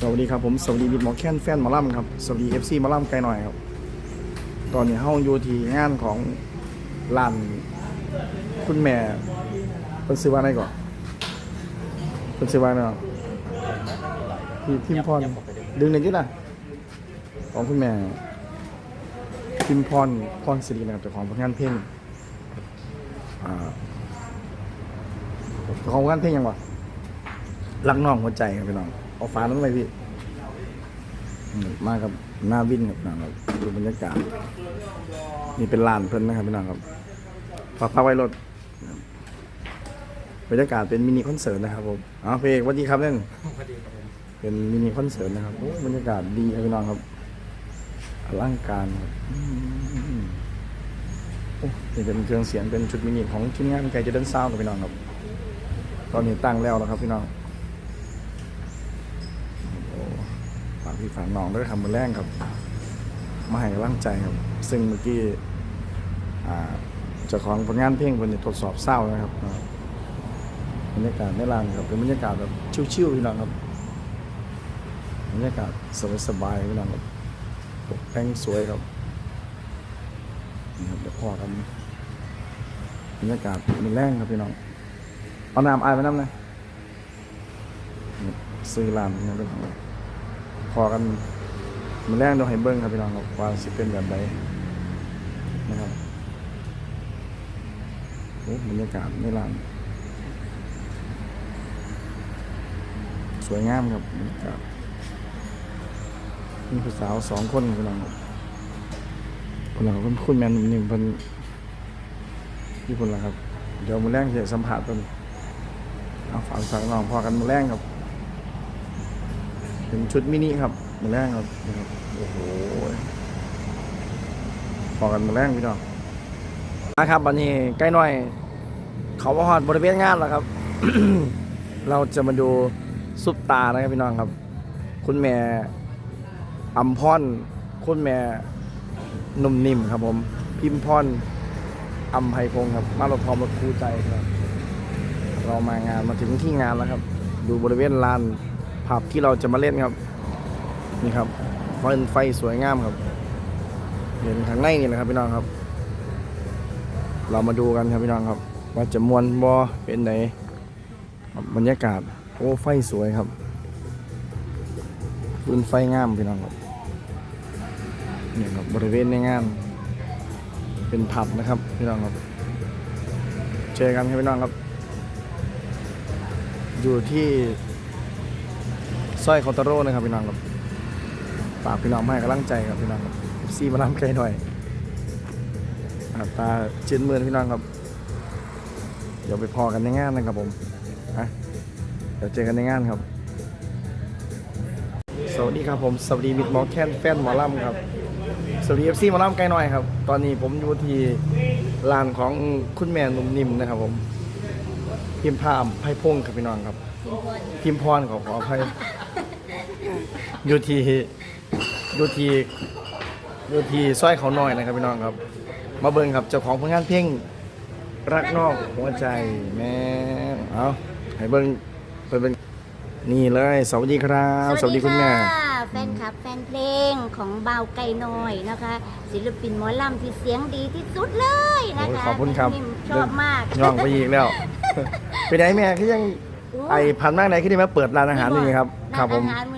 สวัสดีครับผมสวัสดีมิดหมอแค้นแฟนหมอลำครับสวัสดีเอฟซีหมอลำไกลหน่อยครับ ตอนนี้เฮาอยู่ที่งานของร้านคุณแม่เป็นซื้อว่าอะไรก่อนเป็นซื้อว่าอะไรก่อนพี่พิมพรดึงหนึ่งจิล่ะของคุณแม่พิมพรพรสิรินะครับเจ้าของผลงานเพลงอ่าเจ้าของผลงานเพลงยังวะรักน้องหัวใจครับพี่น้อง เอาฟ้านั้นไปพี่อืมมากับหน้าวินครับพี่น้องครับดูบรรยากาศนี่เป็นลานเพิ่นนะครับพี่น้องครับฝากพาไว้รถครับบรรยากาศเป็นมินิคอนเสิร์ตนะครับผมอ๋อเพลงสวัสดีครับเล่นเป็นมินิคอนเสิร์ตนะครับโอ้บรรยากาศดีครับพี่น้องครับอลังการครับอืมโอ้นี่เป็นเครื่องเสียงเป็นชุดมินิของทีมงานไก่เจเดนซาวด์ครับพี่น้องครับ ตอนนี้ตั้งแล้วนะครับพี่น้อง โอ้ฝาก พี่ฝากน้องด้วยทำมือแรงครับมาให้กำลังใจครับ ซึ่งเมื่อกี้เจ้าของผลงานเพลงคนนี้ทดสอบเศร้านะครับอ่าบรรยากาศในร้านครับเป็นบรรยากาศแบบชิวๆพี่น้องครับบรรยากาศสบายๆพี่น้องครับตกแต่งสวยครับนี่ครับเดี๋ยวพอกันบรรยากาศมือแรงครับพี่น้องเอาน้ำอายไปน้ำนะนี่ซื้อร้านนี่ครับ พอกันมือแรงเดี๋ยวให้เบิ้งครับพี่น้องครับว่าสิเป็นแบบใดนนะครับโอ้บรรยากาศในร้านสวยงามครับบรรยากาศมีผู้สาวสองคนพี่น้องครับคนละคนคุณแมนหนุ่มนิ่มเพิ่นที่คนละครับ เดี๋ยวมือแรงจะสัมผัสเพิ่นเอาฝากฝากน้องพอกันมือแรงครับ เป็นชุดมินิครับมือแรงครับนี่ครับ โอ้โหพอกันมือแรงพี่น้องมาครับวันนี้ใกล้หน่อย เขามาหอดบริเวณงานแล้วครับ เราจะมาดูซุปตานะครับพี่น้องครับ คุณแม่อัมพรคุณแม่นุ่มนิ่มครับผม พิมพรอัมไพพงศ์ครับ มาเราพร้อมรถคู่ใจครับ เรามางานมาถึงที่งานแล้วครับ ดูบริเวณลาน ผับที่เราจะมาเล่นครับ นี่ครับไฟไฟสวยงามครับ เห็นข้างในนี่แหละครับพี่น้องครับ เรามาดูกันครับพี่น้องครับ ว่าจะมวนบอเป็นไหนบบรรยากาศโอ้ไฟสวยครับฟืนไฟงามพี่น้องครับนี่ครับบริเวณในงาน เป็นผับนะครับพี่น้องครับเจอกันครับพี่น้องครับ อยู่ที่ สร้อยคอตาโร่นะครับพี่น้องครับฝากพี่น้องให้กำลังใจครับพี่น้องครับซีมาล้ำไกลหน่อยอ่าตาเจียนเมือนพี่น้องครับ เดี๋ยวไปพอกันในงานนะครับผมฮะเดี๋ยวเจอกันในงานครับ สวัสดีครับผม สวัสดีมิดหมอแคนแฟนหมอลำครับ สวัสดีเอฟซีหมอลำไกลหน่อยครับ ตอนนี้ผมอยู่ที่ลานของคุณแม่นุ่มนิ่มนะครับผมพิมพ์พามไพ่พงครับพี่น้องครับ พิมพ์พรขอขออภัย อยู่ที่อยู่ที่อยู่ที่สร้อยเขาน้อยนะครับพี่น้องครับ มาเบิ่งครับเจ้าของผลงานเพลงรักนอกหัวใจแม่เอาให้เบิ่งเบิ่งเบิ่งนี่เลยสวัสดีครับ สวัสดีคุณแม่ค่ะแฟนคลับแฟนเพลงของเบาไก่น้อยนะคะ ศิลปินหมอลำที่เสียงดีที่สุดเลยนะโอ้ยคะขอบคุณครับนิ่มชอบมากย่องไปอีกแล้วไปไหนแม่คือยังไอพันมากไหนคือได้มาเปิดร้านอาหารนี่ครับครับผมร้านอาหารมื้อนี้โอ้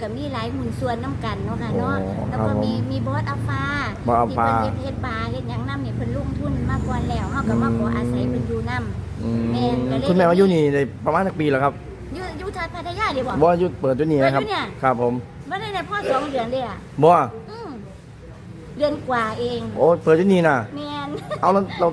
ก็มีหลายหุ่นส่วนน้ำกันเนาะค่ะเนาะโอ้แล้วครัก็บผมมีมีบอสอัลฟาบอสอัลฟาที่เพิ่นเฮ็ดเฮ็ดบาร์เฮ็ดหยังนำเนี่ยเพิ่นลงทุนมาก่อนแล้วเฮาก็มาขออาศัยเพิ่นอยู่นำอืมแม่นก็เลย คุณแม่ว่าอยู่นี่ได้ประมาณสักปีแล้วครับอยู่อยู่ทัดพัทยาดีบ่ บ่หยุดเปิดตัวนี้นะครับ เปิดอยู่เนี่ย ครับผมบ่ได้ในพ่อสองเดือนเลยอะบ่อืมเดือนกว่าเองโอ้เปิดตัวนี้น่ะ แม่น เอาแล้วเรา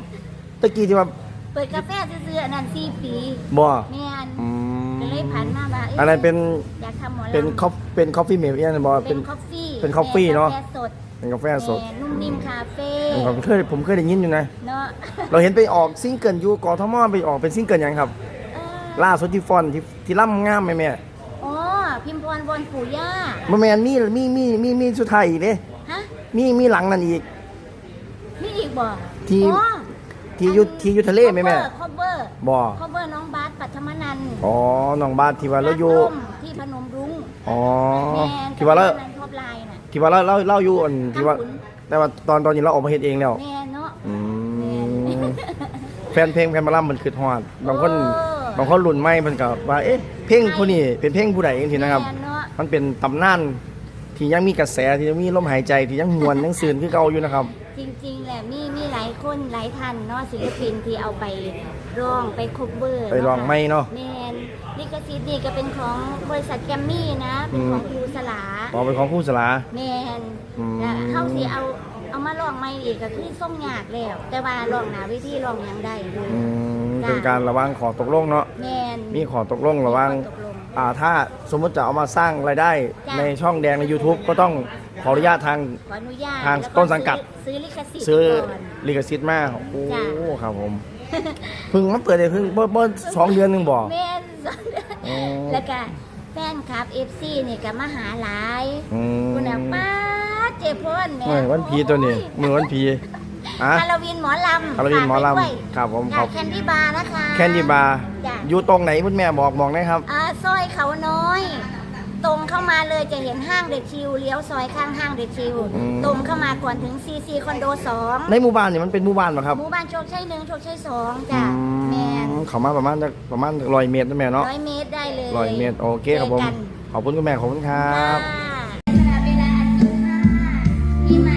ตะกี้ที่ว่าเปิดกาแฟซื้อๆอันนั้น4ปีบ่แม่นอืมก็เลยผันมาว่าะอะไรเป็นอยากทำหมอลำเป็นคอฟเป็นคอฟฟี่เมลเอียนบ่เป็เป็นน คอฟฟี่เป็น coffee เนอะกาแฟสดเป็นกาแฟสดแหม่นุ่มนิ่มคาเฟ่ผมเคยผมเคยได้ยินอยู่นะ เนาะเราเห็นไปออกซิงเกิลอยู่กทมไปออกเป็นซิงเกิลหยังครับ เออล่าสุดที่ฟอนที่ที่ล่ำงามไหมแม่อ๋อพิมพรวอนปู่ย่าบ่แม่นมีมีมีมีมีสุดท้ายอีกเด้ฮะมีมีหลังนั่นอีกมีอีกบ่ที่ อ๋อที่อยู่ที่อยู่ทะเลไหมแม่คอเวอร์บ่คอเวอร์น้องบาสปัทมนันท์อ๋อน้องบาทที่ว่าเราอยู่ รักร่มที่พนมรุ้ง อ๋อแม่นที่ว่าเราตอนนั้นท็อปไลน์น่ะ ที่ว่าเราเราเล่าอยู่อันที่ว่า ทางขุนแต่ว่าตอนตอนนี้เราออกมาเฮ็ดเองแล้ว แม่เนาะ อืแม่มแฟนเพลงแฟนหมาล่ำมันคือฮอดบางคนโอ้บางคนรุ่นใหม่มันก็ว่าเอ๊ะเพลงผู้นี้เป็นเพลงผู้ใดเองทีนะครับ แม่เนาะมันเป็นตำนานที่ยังมีกระแสที่ยังมีลมหายใจที่ยังมวนยังซื่นคือเก่าอยู่นะครับ จริงๆแหละมีมีหลายคนหลายท่านเนาะศิลปินที่เอาไปร้องไปคบเบอร์ไปร้องไม่เนาะ แมนลิขสิทธิ์นี่ก็เป็นของบริษัทแกรมมี่นะ เป็นของครูสลาออกเป็นของผู้สลา แมนอืม แล้วเขาสิเอาเอามาลองไม่อีกก็คือส่งยากแล้ว แต่ว่าลองหนาวิธีลองยังได้อยู่อืมเป็นการระหว่างขอตกลงเนาะ แมน มีขอตกลงระหว่างมีข้อตกลงอ่าถ้าสมมติจะเอามาสร้างรายได้จ้ะ ในช่องแดงใน YouTube ก็ต้อง ขออนุญาตทาง ขออนุญาตทางแล้วก็ต้นสังกัด ซื้อลิขสิทธิ์ซื้อก่อน ลิขสิทธิ์มาโอ้จ้ะครับผมเพิ่งมาเปิดได้เพิ่งเมื่อสองเดือนหนึงบอก แมนอ๋อ แล้วก็แฟนคลับ FC นี่ก็มาหาหลายอืมคุณน่ะป้าดเจพ่นแหม่เฮ้ยวันพีตัวนี้มือวันพีอะ ฮาโลวีนหมอลำฮาโลวีนหมอลำฝากไว้ด้วยครับผมคจารักบแคนดี้บาร์นะคะ แคนดี้บาร์จ้ะ อยู่ตรงไหนคุณแม่บอกบอกได้ครับ อ่าซอยเขาน้อย ตรงเข้ามาเลยจะเห็นห้างเดอะชิวเลี้ยวซอยข้างห้างเดอะชิวอืม ตรงเข้ามาก่อนถึงซีซีคอนโดสองในหมู่บ้านนี่มันเป็นหมู่บ้านเหรอครับหมู่บ้านโชคชัยหนึ่งโชคชัยสองจ้ะแมนอืมเขามาประมาณจะประมาณร้อยเมตรนะแม่เนาะร้อยเมตรได้เลยร้อยเมตรโอเคครับผมจกันขอบคุณคุณแม่ขอบคุณครับ ค่ะเวลาอันสุดท้ายที่มา